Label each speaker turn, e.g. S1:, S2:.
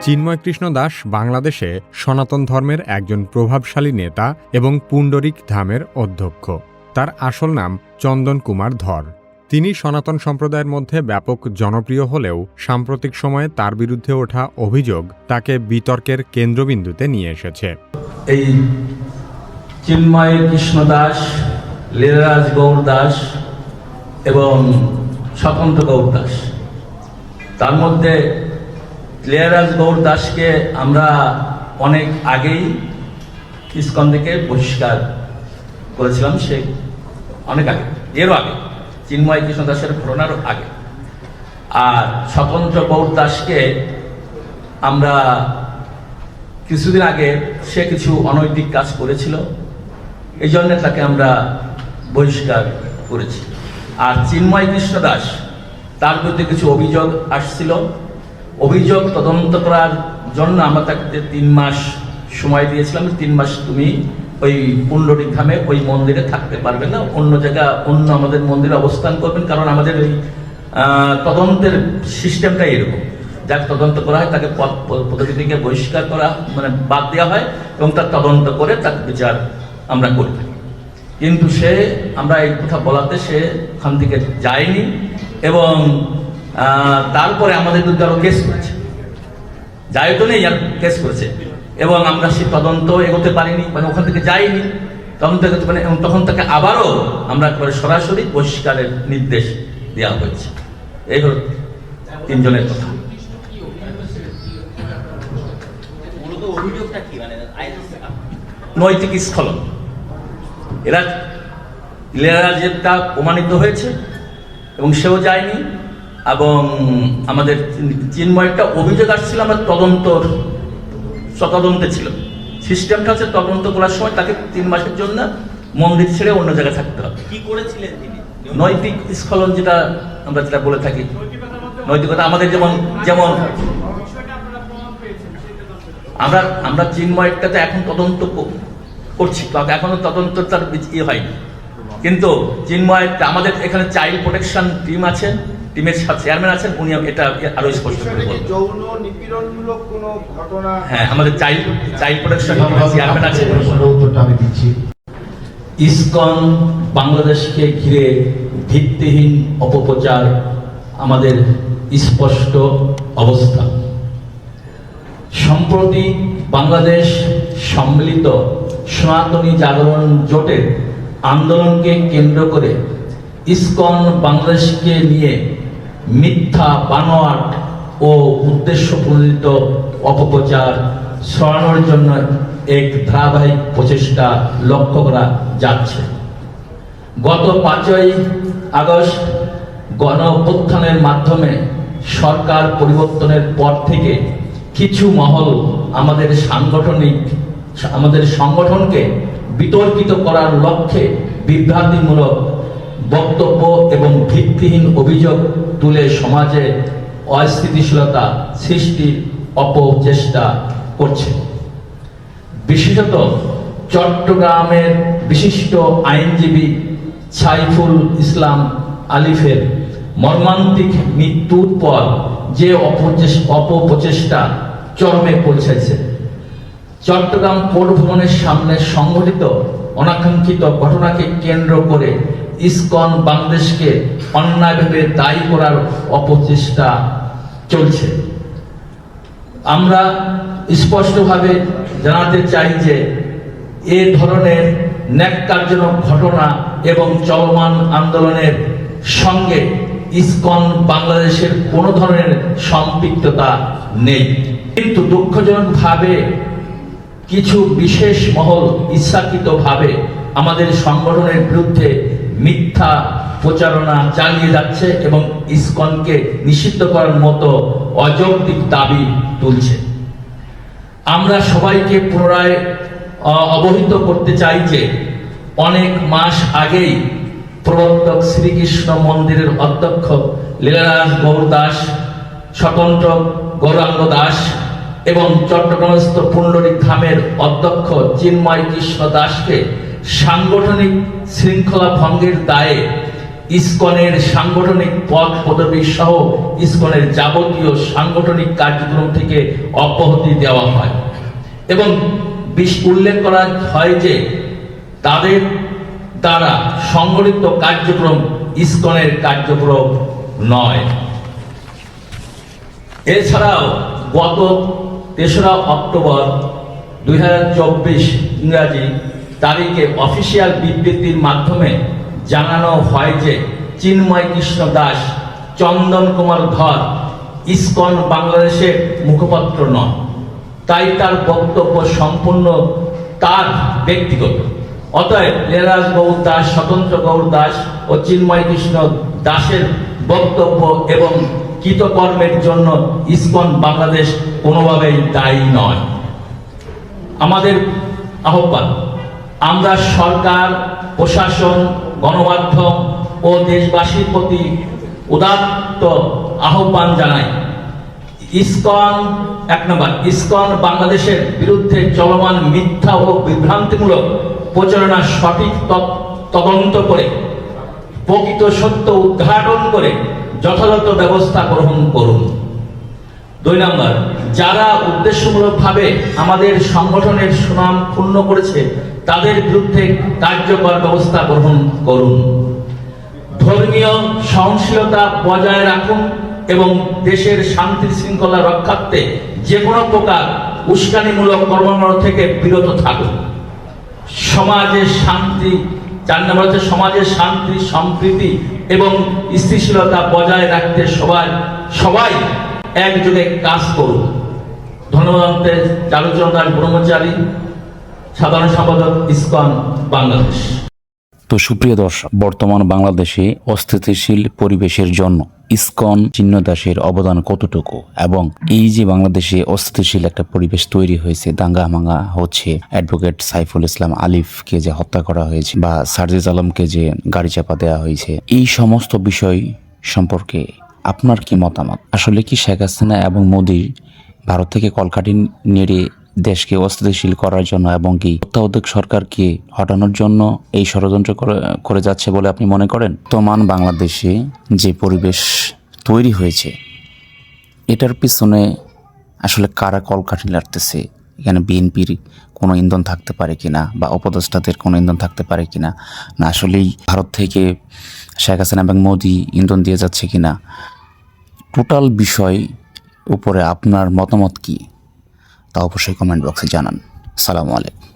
S1: চিন্ময় কৃষ্ণ দাস বাংলাদেশে সনাতন ধর্মের একজন প্রভাবশালী নেতা এবং পুণ্ডরিক ধামের অধ্যক্ষ। তার আসল নাম চন্দন কুমার ধর। তিনি সনাতন সম্প্রদায়ের মধ্যে ব্যাপক জনপ্রিয় হলেও সাম্প্রতিক সময়ে তার বিরুদ্ধে ওঠা অভিযোগ তাকে বিতর্কের কেন্দ্রবিন্দুতে নিয়ে এসেছে।
S2: এই চিন্ময় কৃষ্ণ দাস, লীলারাজ গৌর দাস এবং স্বতন্ত্র গৌর দাস, তার মধ্যে লীলারাজ গৌর দাসকে আমরা অনেক আগেই ইস্কন থেকে বহিষ্কার করেছিলাম, সে অনেক আগে, এরও আগে, চিন্ময় কৃষ্ণ দাসের ঘটনারও আগে। আর স্বতন্ত্র গৌর দাসকে আমরা কিছুদিন আগে সে কিছু অনৈতিক কাজ করেছিল, এই জন্য তাকে আমরা বহিষ্কার করেছি। আর চিন্ময় কৃষ্ণ দাস, তার বিরুদ্ধে কিছু অভিযোগ আসছিল অভিযোগ তদন্ত করার জন্য আমরা তাকে তিন মাস সময় দিয়েছিলাম। তিন মাস তুমি ওই পুণ্ডরিক ধামে ওই মন্দিরে থাকতে পারবে না। অন্য জায়গা, অন্য আমাদের মন্দিরে অবস্থান করবেন, কারণ আমাদের ওই তদন্তের সিস্টেমটাই এরকম। যার তদন্ত করা হয়, তাকে পদ, পদ- পদবি বহিষ্কার করা মানে বাদ দেওয়া হয় এবং তার তদন্ত করে তার বিচার আমরা করি কিন্তু সে, আমরা এই কথা বলাতে সে ওখান থেকে যায়নি এবং তারপরে আমাদের বিরুদ্ধে আরও কেস করেছে। যাই তো নেই, আর কেস করেছে। এবং আমরা সেই তদন্ত এগোতে পারিনি মানে ওখান থেকে যাইনি। এগোতে পারিনি, এবং তখন তাকে আবারও আমরা একেবারে সরাসরি বহিষ্কারের নির্দেশ দেওয়া হয়েছে। এই হল তিনজনের কথা।
S3: মানে
S2: নৈতিক স্খলন। এরা ইলেরাজেরটা প্রমাণিত হয়েছে, এবং সেও যায়নি। এবং আমাদের চিন্ময়টা অভিযোগ আসছিল আমার তদন্তর তদন্তে ছিল। সিস্টেমটা হচ্ছে তদন্ত করার সময় তাকে তিন মাসের জন্য মন্দির ছেড়ে অন্য জায়গায় থাকতে হবে।
S3: কি করেছিলেন তিনি?
S2: নৈতিক স্খলন যেটা আমরা যেটা বলে থাকি। নৈতিকতা আমাদের যেমন যেমন আমরা আমরা চিন্ময়টাতে এখন তদন্ত করছি এখনও তদন্ত তার ইয়ে হয়নি। কিন্তু চিন্ময় আমাদের এখানে চাইল্ড প্রোটেকশন টিম আছে। টিমের চেয়ারম্যান আছেন উনি এটা আরও স্পষ্ট করে বলবেন।
S4: যৌন নিপীড়নমূলক কোনো ঘটনা?
S2: হ্যাঁ আমাদের চাইল্ড চাইল্ড প্রোটেকশন চেয়ারম্যান
S4: উত্তরটা আমি দিচ্ছি।
S2: ইসকন বাংলাদেশকে ঘিরে ভিত্তিহীন অপপ্রচার আমাদের স্পষ্ট অবস্থা। সম্প্রতি বাংলাদেশ সম্মিলিত সনাতনী জাগরণ জোটের আন্দোলনকে কেন্দ্র করে ইসকন বাংলাদেশকে নিয়ে মিথ্যা, বানোয়াট ও উদ্দেশ্য প্রণোদিত অপপ্রচার সরানোর জন্য এক ধারাবাহিক প্রচেষ্টা লক্ষ্য করা যাচ্ছে। গত পাঁচই আগস্ট গণ অভ্যুত্থানের মাধ্যমে সরকার পরিবর্তনের পর থেকে কিছু মহল আমাদের সাংগঠনিক, আমাদের সংগঠনকে বিতর্কিত করার লক্ষ্যে বিভ্রান্তিমূলক বক্তব্য এবং ভিত্তিহীন অভিযোগ তুলে সমাজে অস্থিতিশীলতা সৃষ্টির অপচেষ্টা করছে। বিশেষত চট্টগ্রামের বিশিষ্ট আইনজীবী সাইফুল ইসলাম আলিফের মর্মান্তিক মৃত্যুর পর যে অপপ্রচেষ্টা চরমে পৌঁছেছে। চট্টগ্রাম কোর্ট ভবনের সামনে সংঘটিত অনাকাঙ্ক্ষিত ঘটনাকে কেন্দ্র করে ইসকন বাংলাদেশকে অন্যায়ভাবে দায়ী করার অপচেষ্টা চলছে। আমরা স্পষ্টভাবে জানাতে চাই যে, এ ধরনের ন্যাক্কারজনক ঘটনা এবং চলমান আন্দোলনের সঙ্গে ইসকন বাংলাদেশের কোনো ধরনের সম্পৃক্ততা নেই। কিন্তু দুঃখজনকভাবে কিছু বিশেষ মহল ইচ্ছাকৃতভাবে আমাদের সংগঠনের বিরুদ্ধে মিথ্যা প্রচারণা চালিয়ে যাচ্ছে এবং ইসকনকে নিষিদ্ধ করার মতো অযৌক্তিক দাবি তুলছে। আমরা সবাইকে পুনরায় অবহিত করতে চাই যে অনেক মাস আগেই প্রবর্তক শ্রীকৃষ্ণ মন্দিরের অধ্যক্ষ লীলারাজ গৌর দাস, স্বতন্ত্র গৌরাঙ্গ দাস এবং চট্টগ্রামস্থ পুণ্ডরিক ধামের অধ্যক্ষ চিন্ময় কৃষ্ণ দাসকে সাংগঠনিক শৃঙ্খলা ভঙ্গের দায়ে ইসকনের সাংগঠনিক পদ পদবী সহ ইসকনের যাবতীয় সাংগঠনিক কার্যক্রম থেকে অব্যাহতি দেওয়া হয় এবং উল্লেখ করা হয় যে তাদের দ্বারা সংগঠিত কার্যক্রম ইসকনের কার্যক্রম নয়। এছাড়াও গত তেসরা অক্টোবর দুই হাজার চব্বিশ ইংরাজি তারিখে অফিসিয়াল বিবৃতির মাধ্যমে জানানো হয় যে চিন্ময় কৃষ্ণ দাস, চন্দন কুমার ধর ইসকন বাংলাদেশের মুখপাত্র নন। তাই তার বক্তব্য সম্পূর্ণ তার ব্যক্তিগত। অতএব লীলারাজ গৌর দাস, স্বতন্ত্র গৌর দাস ও চিন্ময় কৃষ্ণ দাসের বক্তব্য এবং কৃতকর্মের জন্য ইসকন বাংলাদেশ কোনোভাবেই দায়ী নয়। আমাদের আহ্বান আমরা সরকার, প্রশাসন, গণমাধ্যম ও দেশবাসীর প্রতি উদাত্ত আহ্বান জানাই। ইসকন এক নম্বর, ইসকন বাংলাদেশের বিরুদ্ধে চলমান মিথ্যা ও বিভ্রান্তিমূলক প্রচারণার সঠিক তদন্ত করে, প্রকৃত সত্য উদ্ঘাটন করে যথাযথ ব্যবস্থা গ্রহণ করুন। দুই নম্বর যারা উদ্দেশ্যমূলকভাবে আমাদের সংগঠনের সুনাম ক্ষুণ্ণ করেছে, তাদের বিরুদ্ধে কার্যকর ব্যবস্থা গ্রহণ করুন। ধর্মীয় সহনশীলতা বজায় রাখুন এবং দেশের শান্তি শৃঙ্খলা রক্ষার্থে যে কোনো প্রকার উস্কানিমূলক কর্মকাণ্ড থেকে বিরত থাকুন। সমাজের শান্তি, চার নম্বর হচ্ছে সমাজের শান্তি, সম্প্রীতি এবং স্থিতিশীলতা বজায় রাখতে সবাই সবাই একযোগে কাজ করুন। চালুচরণ দাস ব্রহ্মচারী, সাধারণ সম্পাদক ইসকন বাংলাদেশ।
S5: তো সুপ্রিয় দর্শক, বর্তমান বাংলাদেশে অস্থিতিশীল পরিবেশের জন্য ইসকন চিহ্ন দাসের অবদান কতটুকু এবং এই যে বাংলাদেশে অস্থিতিশীল একটা পরিবেশ তৈরি হয়েছে দাঙ্গা মাঙ্গা হচ্ছে অ্যাডভোকেট সাইফুল ইসলাম আলিফকে যে হত্যা করা হয়েছে বা সার্জিজ আলমকে যে গাড়ি চাপা দেওয়া হয়েছে, এই সমস্ত বিষয় সম্পর্কে আপনার কি মতামত? আসলে কি শেখ হাসিনা এবং মোদী ভারত থেকে কলকাঠি নেড়ে দেশকে অস্থিতিশীল করার জন্য এবং কি তত্ত্বাবধায়ক সরকারকে হটানোর জন্য এই ষড়যন্ত্র করে- যাচ্ছে বলে আপনি মনে করেন? বর্তমান বাংলাদেশে যে পরিবেশ তৈরি হয়েছে, এটার পিছনে আসলে কারা কলকাঠি লাগতেছে এখানে বিএনপির কোনো ইন্ধন থাকতে পারে কিনা বা উপদেষ্টাদের কোনো ইন্ধন থাকতে পারে কিনা? না, আসলেই ভারত থেকে শেখ হাসিনা এবং মোদি ইন্ধন দিয়ে যাচ্ছে কিনা? টোটাল বিষয় উপরে আপনার মতামত কি তা অবশ্যই কমেন্ট বক্সে জানান। সালামু আলাইকুম।